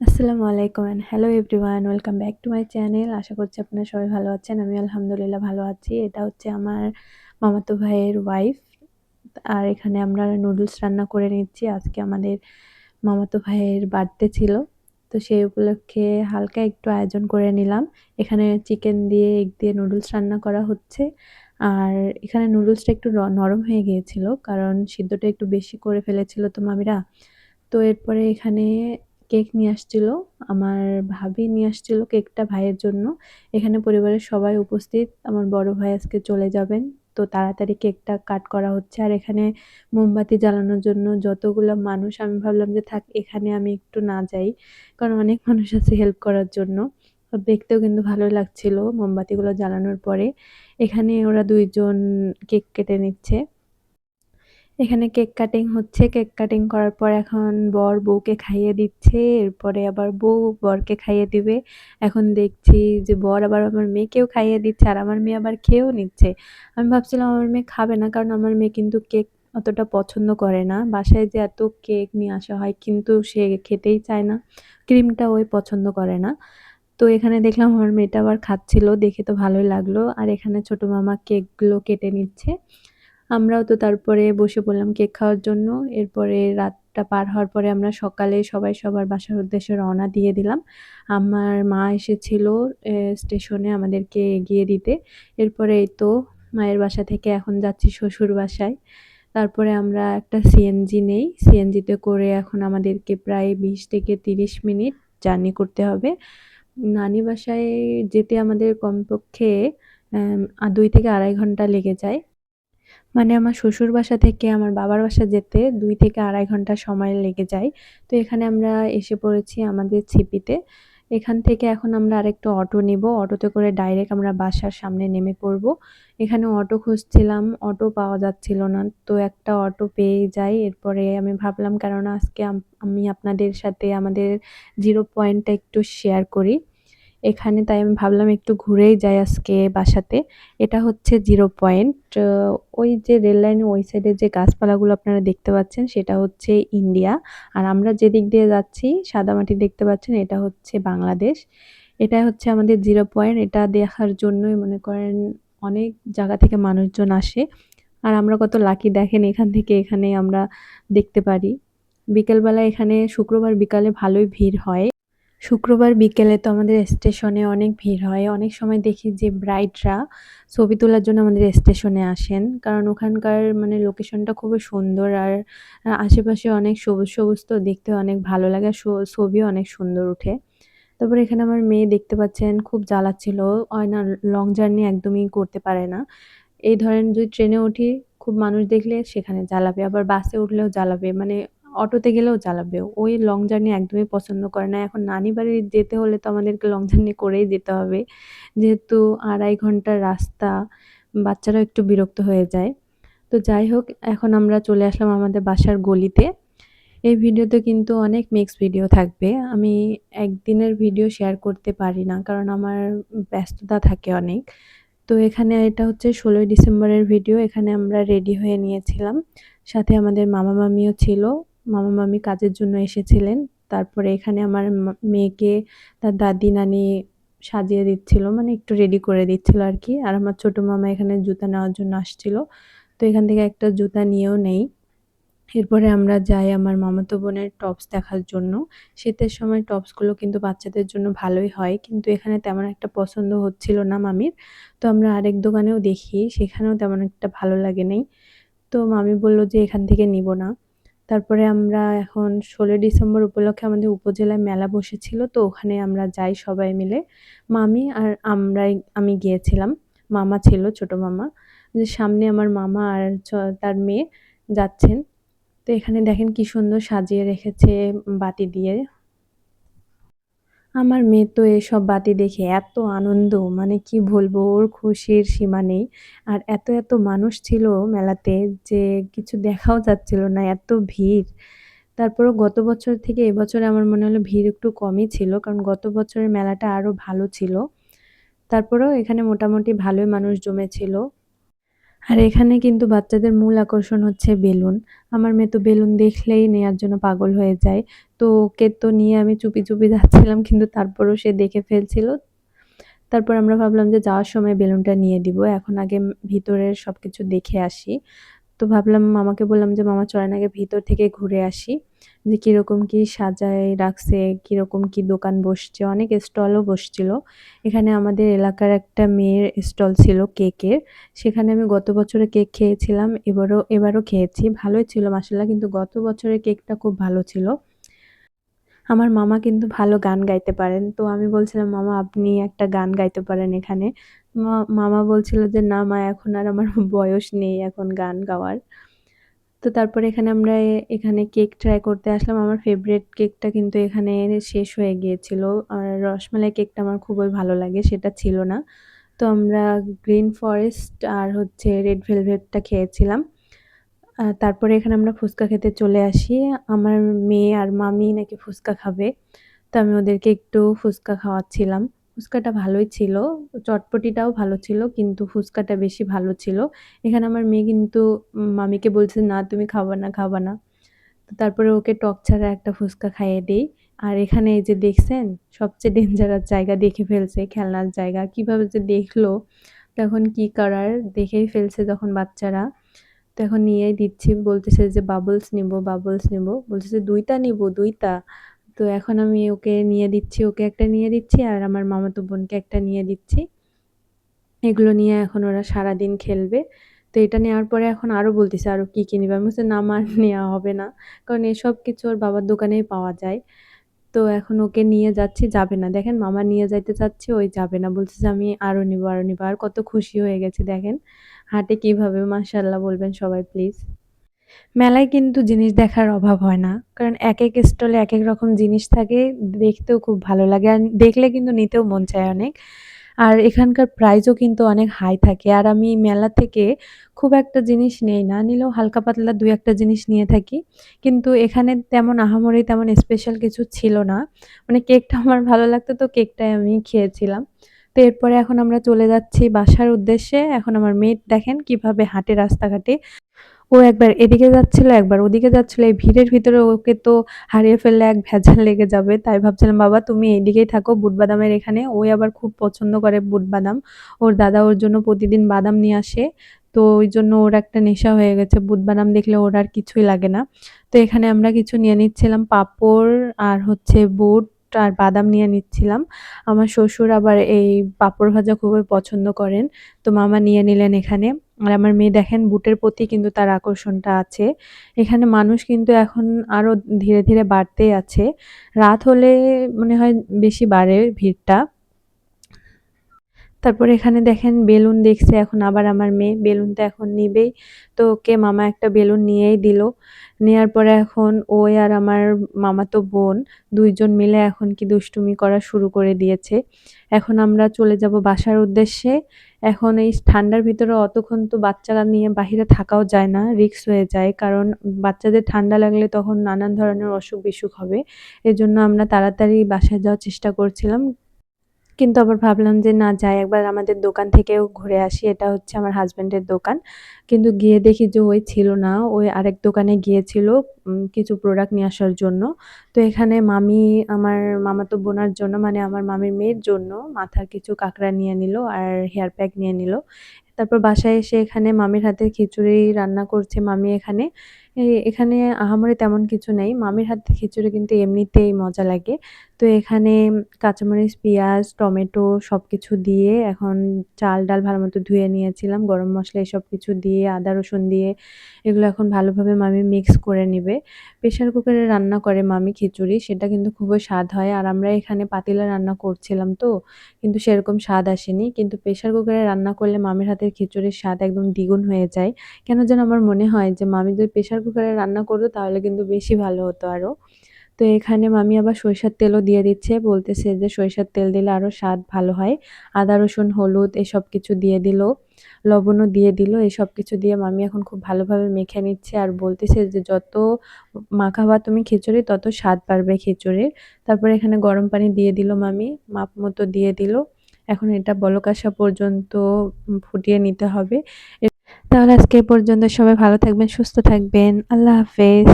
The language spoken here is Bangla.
আসসালামু আলাইকুম and hello everyone welcome back to my channel আশা করছি আপনারা সবাই ভালো আছেন আমি আলহামদুলিল্লাহ ভালো আছি। এটা হচ্ছে আমার মামাতো ভাইয়ের ওয়াইফ আর এখানে আমরা নুডলস রান্না করে নিচ্ছি। আজকে আমাদের মামাতো ভাইয়ের বার্থডে ছিল, তো সেই উপলক্ষে হালকা একটু আয়োজন করে নিলাম। এখানে চিকেন দিয়ে এগ দিয়ে নুডলস রান্না করা হচ্ছে। আর এখানে নুডলসটা একটু নরম হয়ে গিয়েছিল, কারণ সিদ্ধটা একটু বেশি করে ফেলেছিল তো মামিরা। তো এরপরে এখানে কেক নিয়ে আসছিল, আমার ভাবি নিয়ে আসছিল কেকটা ভাইয়ের জন্য। এখানে পরিবারের সবাই উপস্থিত, আমার বড় ভাই আজকে চলে যাবেন। তো তাড়াতাড়ি কেকটা কাট করা হচ্ছে। আর এখানে মোমবাতি জ্বালানোর জন্য যতগুলো মানুষ, আমি ভাবলাম যে থাক, এখানে আমি একটু না যাই, কারণ অনেক মানুষ আছে হেল্প করার জন্য। দেখতেও কিন্তু ভালোই লাগছিল মোমবাতিগুলো জ্বালানোর পরে। এখানে ওরা দুইজন কেক কেটে নিচ্ছে। এখানে কেক কাটিং হচ্ছে। কেক কাটিং করার পর এখন বর বউকে খাইয়ে দিচ্ছে। এরপরে আবার বউ বরকে খাইয়ে দিবে। এখন দেখছি যে বর আবার আমার মেয়েকেও খাইয়ে দিচ্ছে আর আমার মেয়ে আবার খেয়েও নিচ্ছে। আমি ভাবছিলাম আমার মেয়ে খাবে না কারণ আমার মেয়ে কিন্তু কেক অতটা পছন্দ করে না। বাসায় যে এত কেক নিয়ে আসা হয় কিন্তু সে খেতেই চায় না। ক্রিমটা ওই পছন্দ করে না। তো এখানে দেখলাম আমার মেয়েটা আবার খাচ্ছিল। দেখে তো ভালোই লাগল। আর এখানে ছোট মামা কেকগুলো কেটে নিচ্ছে। আমরাও তো তারপরে বসে পড়লাম কেক খাওয়ার জন্য। এরপরে রাতটা পার হওয়ার পরে আমরা সকালে সবাই সবার বাসার উদ্দেশ্যে রওনা দিয়ে দিলাম। আমার মা এসেছিল স্টেশনে আমাদেরকে এগিয়ে দিতে। এরপরে এই তো মায়ের বাসা থেকে এখন যাচ্ছি শ্বশুর বাসায়। তারপরে আমরা একটা সিএনজি নেই। সিএনজিতে করে এখন আমাদেরকে প্রায় বিশ থেকে তিরিশ মিনিট জার্নি করতে হবে। নানি বাসায় যেতে আমাদের কমপক্ষে দুই থেকে আড়াই ঘণ্টা লেগে যায়। মানে আমার শ্বশুর বাসা থেকে আমার বাবার বাসা যেতে দুই থেকে আড়াই ঘণ্টা সময় লেগে যায়। তো এখানে আমরা এসে পড়েছি আমাদের ছিপিতে। এখান থেকে এখন আমরা আরেকটু অটো নিব। অটোতে করে ডাইরেক্ট আমরা বাসার সামনে নেমে পড়ব। এখানে অটো খুঁজছিলাম, অটো পাওয়া যাচ্ছিল না। তো একটা অটো পেয়ে যাই। এরপরে আমি ভাবলাম, কেননা আজকে আমি আপনাদের সাথে আমাদের জিরো পয়েন্টটা একটু শেয়ার করি। এখানে তাই আমি ভাবলাম একটু ঘুরেই যাই আজকে বাসাতে। এটা হচ্ছে জিরো পয়েন্ট ওই যে রেল লাইনের ওই সাইডে যে গাছপালাগুলো আপনারা দেখতে পাচ্ছেন সেটা হচ্ছে ইন্ডিয়া আর আমরা যে দিক দিয়ে যাচ্ছি সাদামাটি দেখতে পাচ্ছেন, এটা হচ্ছে বাংলাদেশ। এটা হচ্ছে আমাদের জিরো পয়েন্ট এটা দেখার জন্যই মনে করেন অনেক জায়গা থেকে মানুষজন আসে। আর আমরা কত লাকি দেখেন এখান থেকে এখানে আমরা দেখতে পারি। বিকেলবেলা এখানে শুক্রবার বিকালে ভালোই ভিড় হয়। শুক্রবার বিকেলে তো আমাদের স্টেশনে অনেক ভিড় হয়। অনেক সময় দেখি যে ব্রাইডরা ছবি তোলার জন্য আমাদের স্টেশনে আসেন। কারণ ওখানকার মানে লোকেশনটা খুবই সুন্দর আর আশেপাশে অনেক সবুজ সবুজ তো দেখতে অনেক ভালো লাগে। ছবিও অনেক সুন্দর উঠে তারপরে এখানে আমার মেয়ে দেখতে পাচ্ছেন, খুব জ্বালাচ্ছিল। না লং জার্নি একদমই করতে পারে না। এই ধরেন যদি ট্রেনে উঠি, খুব মানুষ দেখলে সেখানে জ্বালাবে। আবার বাসে উঠলেও জ্বালাবে। মানে অটোতে গেলেও চালাবে। ওই লং জার্নি একদমই পছন্দ করে না। এখন নানি বাড়ি যেতে হলে তো আমাদেরকে লং জার্নি করেই যেতে হবে। যেহেতু আড়াই ঘণ্টার রাস্তা, বাচ্চারাও একটু বিরক্ত হয়ে যায়। তো যাই হোক, এখন আমরা চলে আসলাম আমাদের বাসার গলিতে। এই ভিডিওতে কিন্তু অনেক মিক্স ভিডিও থাকবে। আমি একদিনের ভিডিও শেয়ার করতে পারি না, কারণ আমার ব্যস্ততা থাকে অনেক। তো এখানে এটা হচ্ছে ষোলোই ডিসেম্বরের ভিডিও এখানে আমরা রেডি হয়ে নিয়েছিলাম। সাথে আমাদের মামা মামিও ছিল। মামা মামি কাজের জন্য এসেছিলেন। তারপরে এখানে আমার মেয়েকে তার দাদি নানি সাজিয়ে দিচ্ছিল মানে একটু রেডি করে দিচ্ছিল আর কি আর আমার ছোটো মামা এখানে জুতা নেওয়ার জন্য আসছিল। তো এখান থেকে একটা জুতা নিয়েও নেই। এরপরে আমরা যাই আমার মামাতো বোনের টপস দেখার জন্য। শীতের সময় টপসগুলো কিন্তু বাচ্চাদের জন্য ভালোই হয়, কিন্তু এখানে তেমন একটা পছন্দ হচ্ছিল না মামির। তো আমরা আরেক দোকানেও দেখি, সেখানেও তেমন একটা ভালো লাগে নেই। তো মামি বলল যে এখান থেকে নিব না। তারপরে আমরা এখন ষোলোই ডিসেম্বর উপলক্ষে আমাদের উপজেলায় মেলা বসেছিল, তো ওখানে আমরা যাই সবাই মিলে। মামি আর আমরাই, আমি গিয়েছিলাম। মামা ছিল, ছোট মামা। যে সামনে আমার মামা আর তার মেয়ে যাচ্ছেন। তো এখানে দেখেন কি সুন্দর সাজিয়ে রেখেছে বাতি দিয়ে। আমার মেয়ে তো এসব বাতি দেখে এত আনন্দ মানে কি বলব, ওর খুশির সীমা নেই। আর এত এত মানুষ ছিল মেলাতে যে কিছু দেখাও যাচ্ছিল না, এত ভিড়। তারপরও গত বছর থেকে এবছরে আমার মনে হলো ভিড় একটু কমই ছিল, কারণ গত বছরের মেলাটা আরও ভালো ছিল। তারপরেও এখানে মোটামুটি ভালোই মানুষ জমেছিল। আর এখানে কিন্তু বাচ্চাদের মূল আকর্ষণ হচ্ছে বেলুন। আমার মেয়ে তো বেলুন দেখলেই নেয়ার জন্য পাগল হয়ে যায়। তো ওকে তো নিয়ে আমি চুপি চুপি যাচ্ছিলাম, কিন্তু তারপরও সে দেখে ফেলছিল। তারপর আমরা ভাবলাম যে যাওয়ার সময় বেলুনটা নিয়ে দিব। এখন আগে ভিতরের সব কিছু দেখে আসি। তো ভাবলাম মামাকে বললাম যে, মামা চলেন আগে ভিতর থেকে ঘুরে আসি, যে কীরকম কি সাজায় রাখছে, কীরকম কি দোকান বসছে। অনেক স্টলও বসছিল। এখানে আমাদের এলাকার একটা মেয়ের স্টল ছিল কেকের। সেখানে আমি গত বছরে কেক খেয়েছিলাম, এবারও এবারও খেয়েছি। ভালোই ছিল মাসাল্লাহ কিন্তু গত বছরের কেকটা খুব ভালো ছিল। আমার মামা কিন্তু ভালো গান গাইতে পারেন। তো আমি বলছিলাম, মামা, আপনি একটা গান গাইতে পারেন এখানে। মামা বলছিল যে, না মা, এখন আর আমার বয়স নেই এখন গান গাওয়ার। তো তারপরে এখানে আমরা এখানে কেক ট্রাই করতে আসলাম। আমার ফেভারিট কেকটা কিন্তু এখানে শেষ হয়ে গিয়েছিল। আর রসমালাই কেকটা আমার খুবই ভালো লাগে, সেটা ছিল না। তো আমরা গ্রিন ফরেস্ট আর হচ্ছে রেড ভেলভেটটা খেয়েছিলাম। তারপরে এখানে আমরা ফুচকা খেতে চলে আসি। আমার মেয়ে আর মামি নাকি ফুচকা খাবে। তো আমি ওদেরকে একটু ফুচকা খাওয়াচ্ছিলাম। ফুচকাটা ভালোই ছিল, চটপটিটাও ভালো ছিল, কিন্তু ফুচকাটা বেশি ভালো ছিল। এখানে আমার মেয়ে কিন্তু মামিকে বলছে, না, তুমি খাবা না খাবা না। তো তারপরে ওকে টক ছাড়া একটা ফুচকা খাইয়ে দিই। আর এখানে এই যে দেখছেন, সবচেয়ে ডেঞ্জারাস জায়গা দেখে ফেলছে, খেলনার জায়গা। কীভাবে যে দেখল, তখন কি করার, দেখেই ফেলছে যখন বাচ্চারা। তো এখন নিয়েই দিচ্ছি, বলতেছে যে বাবলস নিব বাবলস নিব। বলতেছে দুইটা নিব, দুইটা। তো এখন আমি ওকে নিয়ে দিচ্ছি, ওকে একটা নিয়ে দিচ্ছি আর আমার মামাতো বোনকে একটা নিয়ে দিচ্ছি। এগুলো নিয়ে এখন ওরা সারাদিন খেলবে। তো এটা নেওয়ার পরে এখন আরও বলতেছে আরও কী কী নিবে আমি বলছি, না, আমার নেওয়া হবে না। কারণ এসব কিছু ওর বাবার দোকানেই পাওয়া যায়। তো এখন ওকে নিয়ে যাচ্ছি, যাবে না। দেখেন, মামা নিয়ে যাইতে চাচ্ছে, ওই যাবে না। বলছে যে আমি আরও নিব আরও নিব। আর কত খুশি হয়ে গেছে, দেখেন। হাটে কীভাবে মাশাল্লাহ বলবেন সবাই, প্লিজ। মেলায় কিন্তু জিনিস দেখার অভাব হয় না। কারণ এক এক স্টলে এক এক রকম জিনিস থাকে, দেখতেও খুব ভালো লাগে। আর দেখলে কিন্তু নিতেও মন চায় অনেক। আর এখানকার প্রাইজও কিন্তু অনেক হাই থাকে। আর আমি মেলা থেকে খুব একটা জিনিস নেই না। নিলেও হালকা পাতলা দু একটা জিনিস নিয়ে থাকি। কিন্তু এখানে তেমন আহামরি তেমন স্পেশাল কিছু ছিল না। মানে কেকটা আমার ভালো লাগতো তো কেকটাই আমি খেয়েছিলাম। তো এরপরে এখন আমরা চলে যাচ্ছি বাসার উদ্দেশ্যে। এখন আমার মেয়ে দেখেন কীভাবে হাঁটে রাস্তাঘাটে। ও একবার এদিকে যাচ্ছিল, একবার ওদিকে যাচ্ছিল। এই ভিড়ের ভিতরে ওকে তো হারিয়ে ফেললে এক ভেজাল লেগে যাবে। তাই ভাবছিলাম, বাবা, তুমি এইদিকেই থাকো বুট বাদামের এখানে। ওই আবার খুব পছন্দ করে বুট বাদাম ওর দাদা ওর জন্য প্রতিদিন বাদাম নিয়ে আসে। তো ওই জন্য ওর একটা নেশা হয়ে গেছে। বুট বাদাম দেখলে ওর আর কিছুই লাগে না। তো এখানে আমরা কিছু নিয়ে নিচ্ছিলাম, পাপড় আর হচ্ছে বুট আর বাদাম নিয়ে নিচ্ছিলাম। আমার শ্বশুর আবার এই পাঁপড় ভাজা খুবই পছন্দ করেন। তো মামা নিয়ে নিলেন এখানে। আর আমার মেয়ে দেখেন বুটের প্রতি কিন্তু তার আকর্ষণটা আছে। এখানে মানুষ কিন্তু এখন আরও ধীরে ধীরে বাড়তেই আছে। রাত হলে মনে হয় বেশি বাড়ে ভিড়টা। তারপর এখানে দেখেন বেলুন দেখছে, এখন আবার আমার মেয়ে বেলুন তো এখন নিবেই। তো ওকে মামা একটা বেলুন নিয়েই দিল। নেওয়ার পরে এখন ওই আর আমার মামাতো বোন, দুইজন মিলে এখন কি দুষ্টুমি করা শুরু করে দিয়েছে। এখন আমরা চলে যাব বাসার উদ্দেশ্যে। এখন এই ঠান্ডার ভিতরে অতক্ষণ তো বাচ্চারা নিয়ে বাহিরে থাকাও যায় না রিক্স হয়ে যায়। কারণ বাচ্চাদের ঠান্ডা লাগলে তখন নানান ধরনের অসুখ বিসুখ হবে। এজন্য আমরা তাড়াতাড়ি বাসায় যাওয়ার চেষ্টা করছিলাম। কিন্তু আবার ভাবলাম যে, না, যাই, একবার আমাদের দোকান থেকেও ঘুরে আসি। এটা হচ্ছে আমার হাজব্যান্ডের দোকান। কিন্তু গিয়ে দেখি যে, ওই ছিল না। ওই আরেক দোকানে গিয়েছিল কিছু প্রোডাক্ট নিয়ে আসার জন্য। তো এখানে মামি আমার মামাতো বোনার জন্য মানে আমার মামির মেয়ের জন্য মাথার কিছু কাঁকড়া নিয়ে নিল আর হেয়ার প্যাক নিয়ে নিল। তারপর বাসায় এসে এখানে মামির হাতে খিচুড়ি রান্না করছে মামি এখানে। এখানে আহামরি তেমন কিছু নেই। মামির হাতে খিচুড়ি কিন্তু এমনিতেই মজা লাগে। তো এখানে কাঁচামরিচ, পেঁয়াজ, টমেটো সব কিছু দিয়ে এখন চাল ডাল ভালো মতো ধুয়ে নিয়েছিলাম, গরম মশলা এসব কিছু দিয়ে, আদা, রসুন দিয়ে, এগুলো এখন ভালোভাবে মামি মিক্স করে নিবে। প্রেশার কুকারে রান্না করে মামি খিচুড়ি, সেটা কিন্তু খুবই স্বাদ হয়। আর আমরা এখানে পাতিলা রান্না করছিলাম তো, কিন্তু সেরকম স্বাদ আসেনি। কিন্তু প্রেশার কুকারে রান্না করলে মামির হাতের খিচুড়ির স্বাদ একদম দ্বিগুণ হয়ে যায়। কেন যেন আমার মনে হয় যে, মামি যদি প্রেশার কুকারে রান্না করতো, তাহলে কিন্তু বেশি ভালো হতো আরও তো এখানে মামি আবার সরিষার তেলও দিয়ে দিচ্ছে। বলতেছে যে সরিষার তেল দিলে আরও স্বাদ ভালো হয়। আদা, রসুন, হলুদ এসব কিছু দিয়ে দিল, লবণও দিয়ে দিল। এসব কিছু দিয়ে মামি এখন খুব ভালোভাবে মেখে নিচ্ছে আর বলতেছে যে যত মাখাবা তুমি খিচুড়ি, তত স্বাদ পারবে খিচুড়ির। তারপরে এখানে গরম পানি দিয়ে দিল মামি, মাপ মতো দিয়ে দিল। এখন এটা বলক আসা পর্যন্ত ফুটিয়ে নিতে হবে। তাহলে আজকে পর্যন্ত সবাই ভালো থাকবেন, সুস্থ থাকবেন। আল্লাহ হাফেজ।